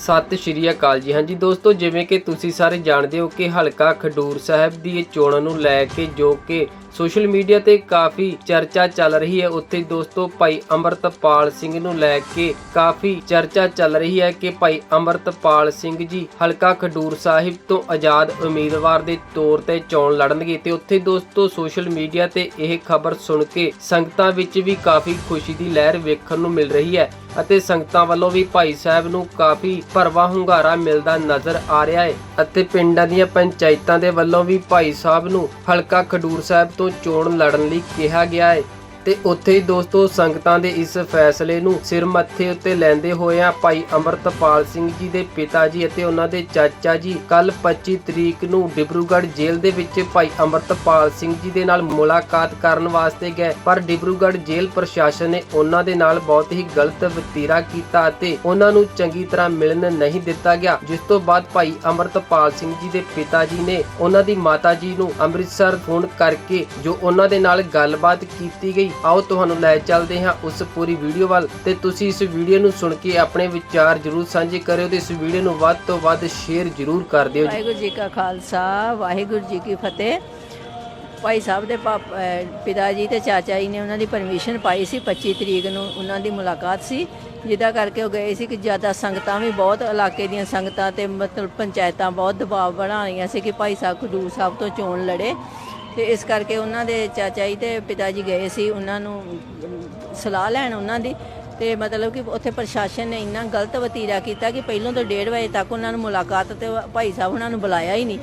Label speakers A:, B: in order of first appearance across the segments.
A: ਸਤਿ ਸ਼੍ਰੀ ਅਕਾਲ ਜੀ। ਹਾਂਜੀ ਦੋਸਤੋ, ਜਿਵੇਂ ਕਿ ਤੁਸੀਂ ਸਾਰੇ ਜਾਣਦੇ ਹੋ ਕਿ ਹਲਕਾ ਖਡੂਰ ਸਾਹਿਬ ਦੀ ਇਹ ਚੋਣਾਂ ਨੂੰ ਲੈ ਕੇ ਜੋ ਕਿ ਸੋਸ਼ਲ ਮੀਡੀਆ ਤੇ ਕਾਫੀ ਚਰਚਾ ਚੱਲ ਰਹੀ ਹੈ, ਉੱਥੇ ਦੋਸਤੋ ਭਾਈ ਅੰਮ੍ਰਿਤਪਾਲ ਸਿੰਘ ਨੂੰ ਲੈ ਕੇ ਕਾਫੀ ਚਰਚਾ ਚੱਲ ਰਹੀ ਹੈ ਕਿ ਭਾਈ ਅੰਮ੍ਰਿਤਪਾਲ ਸਿੰਘ ਜੀ ਹਲਕਾ ਖਡੂਰ ਸਾਹਿਬ ਤੋਂ ਆਜ਼ਾਦ ਉਮੀਦਵਾਰ ਦੇ ਤੌਰ ਤੇ ਚੋਣ ਲੜਨਗੇ ਤੇ ਉੱਥੇ ਦੋਸਤੋ ਸੋਸ਼ਲ ਮੀਡੀਆ ਤੇ ਇਹ ਖਬਰ ਸੁਣ ਕੇ ਸੰਗਤਾਂ ਵਿੱਚ ਵੀ ਕਾਫੀ ਖੁਸ਼ੀ ਦੀ ਲਹਿਰ ਵੇਖਣ ਨੂੰ ਮਿਲ ਰਹੀ ਹੈ। ਅਤੇ ਸੰਗਤਾਂ ਵੱਲੋਂ ਵੀ ਭਾਈ ਸਾਹਿਬ ਨੂੰ ਕਾਫੀ ਭਰਵਾ ਹੁੰਗਾਰਾ ਮਿਲਦਾ ਨਜ਼ਰ ਆ ਰਿਹਾ ਹੈ ਅਤੇ ਪਿੰਡਾਂ ਦੀਆਂ ਪੰਚਾਇਤਾਂ ਦੇ ਵੱਲੋਂ ਵੀ ਭਾਈ ਸਾਹਿਬ ਨੂੰ ਹਲਕਾ ਖਡੂਰ ਸਾਹਿਬ ਤੋਂ ਚੋਣ ਲੜਨ ਲਈ ਕਿਹਾ ਗਿਆ ਹੈ। ਤੇ ਉੱਥੇ ਹੀ ਦੋਸਤੋ ਸੰਗਤਾਂ ਦੇ ਇਸ ਫੈਸਲੇ ਨੂੰ ਸਿਰ ਮੱਥੇ ਉੱਤੇ ਲੈਂਦੇ ਹੋਇਆਂ ਭਾਈ ਅੰਮ੍ਰਿਤਪਾਲ ਸਿੰਘ ਜੀ ਦੇ ਪਿਤਾ ਜੀ ਅਤੇ ਉਹਨਾਂ ਦੇ ਚਾਚਾ ਜੀ। ਕੱਲ 25 ਤਰੀਕ ਨੂੰ ਡਿਬਰੂਗੜ੍ਹ ਜੇਲ੍ਹ ਦੇ ਵਿੱਚ ਭਾਈ ਅੰਮ੍ਰਿਤਪਾਲ ਸਿੰਘ ਜੀ ਦੇ ਨਾਲ ਮੁਲਾਕਾਤ ਕਰਨ ਵਾਸਤੇ ਗਏ। ਪਰ ਡਿਬਰੂਗੜ੍ਹ ਜੇਲ੍ਹ ਪ੍ਰਸ਼ਾਸਨ ਨੇ ਉਹਨਾਂ ਦੇ ਨਾਲ ਬਹੁਤ ਹੀ ਗਲਤ ਵਤੀਰਾ ਕੀਤਾ ਅਤੇ ਉਹਨਾਂ ਨੂੰ ਚੰਗੀ ਤਰ੍ਹਾਂ ਮਿਲਣ ਨਹੀਂ ਦਿੱਤਾ ਗਿਆ। ਜਿਸ ਤੋਂ ਬਾਅਦ ਭਾਈ ਅੰਮ੍ਰਿਤਪਾਲ ਸਿੰਘ ਜੀ ਦੇ ਪਿਤਾ ਜੀ ਨੇ ਉਹਨਾਂ ਦੀ ਮਾਤਾ ਜੀ ਨੂੰ ਅੰਮ੍ਰਿਤਸਰ ਫੋਨ ਕਰਕੇ ਜੋ ਉਹਨਾਂ ਦੇ ਨਾਲ ਗੱਲਬਾਤ ਕੀਤੀ ਗਈ ਆਓ ਤੁਹਾਨੂੰ ਲੈ ਚੱਲਦੇ ਹਾਂ ਉਸ ਪੂਰੀ ਵੀਡੀਓ ਵੱਲ ਤੇ ਤੁਸੀਂ ਇਸ ਵੀਡੀਓ ਨੂੰ ਸੁਣ ਕੇ ਆਪਣੇ ਵਿਚਾਰ ਜਰੂਰ ਸਾਂਝੇ ਕਰਿਓ ਤੇ ਇਸ ਵੀਡੀਓ ਨੂੰ ਵੱਧ ਤੋਂ ਵੱਧ ਸ਼ੇਅਰ ਜਰੂਰ ਕਰ ਦਿਓ
B: ਵਾਹਿਗੁਰੂ ਜੀ ਕਾ ਖਾਲਸਾ, ਵਾਹਿਗੁਰੂ ਜੀ ਕੀ ਫਤਿਹ। ਭਾਈ ਸਾਹਿਬ ਦੇ ਪਿਤਾ ਜੀ ਤੇ ਚਾਚਾ ਜੀ ਨੇ ਉਹਨਾਂ ਦੀ ਪਰਮਿਸ਼ਨ ਪਾਈ ਸੀ 25 ਤਰੀਕ ਨੂੰ ਉਹਨਾਂ ਦੀ ਮੁਲਾਕਾਤ ਸੀ ਜਿਹਦਾ ਕਰਕੇ ਉਹ ਗਏ ਸੀ ਕਿ ਜ਼ਿਆਦਾ ਸੰਗਤਾਂ ਵੀ ਬਹੁਤ, ਇਲਾਕੇ ਦੀਆਂ ਸੰਗਤਾਂ ਤੇ ਮਤਲਬ ਪੰਚਾਇਤਾਂ ਬਹੁਤ ਦਬਾਅ ਬਣਾ ਰਹੀਆਂ ਸੀ ਕਿ ਭਾਈ ਸਾਹਿਬ ਖਡੂਰ ਸਾਹਿਬ ਤੋਂ ਚੋਣ ਲੜੇ। ਤੇ ਇਸ ਕਰਕੇ ਉਹਨਾਂ ਦੇ ਚਾਚਾ ਜੀ ਤੇ ਪਿਤਾ ਜੀ ਗਏ ਸੀ, ਉਹਨਾਂ ਨੂੰ ਸਲਾਹ ਲੈਣ ਉਹਨਾਂ ਦੀ ਤੇ ਮਤਲਬ ਕਿ ਉੱਥੇ ਪ੍ਰਸ਼ਾਸਨ ਨੇ ਇੰਨਾ ਗਲਤ ਵਤੀਰਾ ਕੀਤਾ ਕਿ ਪਹਿਲੋਂ ਤੋਂ 1:30 ਵਜੇ ਤੱਕ ਉਹਨਾਂ ਨੂੰ ਮੁਲਾਕਾਤ ਤੇ ਭਾਈ ਸਾਹਿਬ ਉਹਨਾਂ ਨੂੰ ਬੁਲਾਇਆ ਹੀ ਨਹੀਂ।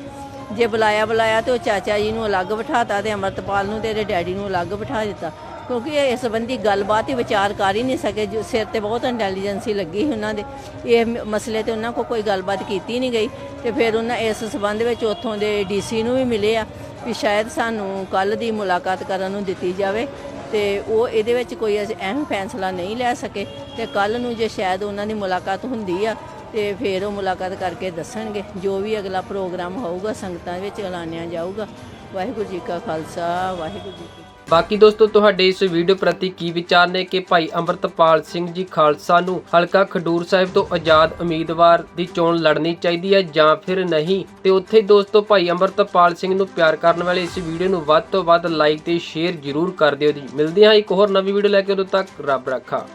B: ਜੇ ਬੁਲਾਇਆ ਬੁਲਾਇਆ ਤੇ ਉਹ ਚਾਚਾ ਜੀ ਨੂੰ ਅਲੱਗ ਬਿਠਾਤਾ ਤੇ ਅਮਰਤਪਾਲ ਨੂੰ ਤੇ ਇਹਦੇ ਡੈਡੀ ਨੂੰ ਅਲੱਗ ਬਿਠਾ ਦਿੱਤਾ। ਕਿਉਂਕਿ ਇਹ ਇਸ ਸੰਬੰਧੀ ਗੱਲਬਾਤ ਹੀ ਵਿਚਾਰ ਕਰ ਹੀ ਨਹੀਂ ਸਕੇ, ਜੋ ਸਿਰ ਤੇ ਬਹੁਤ ਇੰਟੈਲੀਜੈਂਸੀ ਲੱਗੀ ਸੀ ਉਹਨਾਂ ਦੇ। ਇਹ ਮ- ਮਸਲੇ ਤੇ ਉਹਨਾਂ ਕੋਲ ਕੋਈ ਗੱਲਬਾਤ ਕੀਤੀ ਨਹੀਂ ਗਈ ਤੇ ਫਿਰ ਉਹਨਾਂ ਇਸ ਸੰਬੰਧ ਵਿੱਚ ਉੱਥੋਂ ਦੇ ਡੀਸੀ ਨੂੰ ਵੀ ਮਿਲੇ ਆ। ਵੀ ਸ਼ਾਇਦ ਸਾਨੂੰ ਕੱਲ ਦੀ ਮੁਲਾਕਾਤ ਕਰਨ ਨੂੰ ਦਿੱਤੀ ਜਾਵੇ ਤੇ ਉਹ ਇਹਦੇ ਵਿੱਚ ਕੋਈ ਅਸੀਂ ਅਹਿਮ ਫੈਸਲਾ ਨਹੀਂ ਲੈ ਸਕੇ ਤੇ ਕੱਲ ਨੂੰ ਜੇ ਸ਼ਾਇਦ ਉਹਨਾਂ ਦੀ ਮੁਲਾਕਾਤ ਹੁੰਦੀ ਆ ਤੇ ਫਿਰ ਉਹ ਮੁਲਾਕਾਤ ਕਰਕੇ ਦੱਸਣਗੇ। ਜੋ ਵੀ ਅਗਲਾ ਪ੍ਰੋਗਰਾਮ ਹੋਊਗਾ, ਸੰਗਤਾਂ ਵਿੱਚ ਐਲਾਨਿਆ ਜਾਊਗਾ। ਵਾਹਿਗੁਰੂ ਜੀ ਕਾ ਖਾਲਸਾ, ਵਾਹਿਗੁਰੂ ਜੀ ਕੀ
A: ਬਾਕੀ ਦੋਸਤੋ, ਤੁਹਾਡੇ ਇਸ ਵੀਡੀਓ ਪ੍ਰਤੀ ਕੀ ਵਿਚਾਰ ਨੇ ਕਿ ਭਾਈ ਅੰਮ੍ਰਿਤਪਾਲ ਸਿੰਘ ਜੀ ਖਾਲਸਾ ਨੂੰ ਹਲਕਾ ਖਡੂਰ ਸਾਹਿਬ ਤੋਂ ਆਜ਼ਾਦ ਉਮੀਦਵਾਰ ਦੀ ਚੋਣ ਲੜਨੀ ਚਾਹੀਦੀ ਹੈ ਜਾਂ ਫਿਰ ਨਹੀਂ? ਤੇ ਉੱਥੇ ਦੋਸਤੋ, ਭਾਈ ਅੰਮ੍ਰਿਤਪਾਲ ਸਿੰਘ ਨੂੰ ਪਿਆਰ ਕਰਨ ਵਾਲੇ ਇਸ ਵੀਡੀਓ ਨੂੰ ਵੱਧ ਤੋਂ ਵੱਧ ਲਾਈਕ ਤੇ ਸ਼ੇਅਰ ਜ਼ਰੂਰ ਕਰ ਦਿਓ ਜੀ। ਮਿਲਦੇ ਹਾਂ ਇੱਕ ਹੋਰ ਨਵੀਂ ਵੀਡੀਓ ਲੈ ਕੇ, ਉਦੋਂ ਤੱਕ ਰੱਬ ਰੱਖਾ।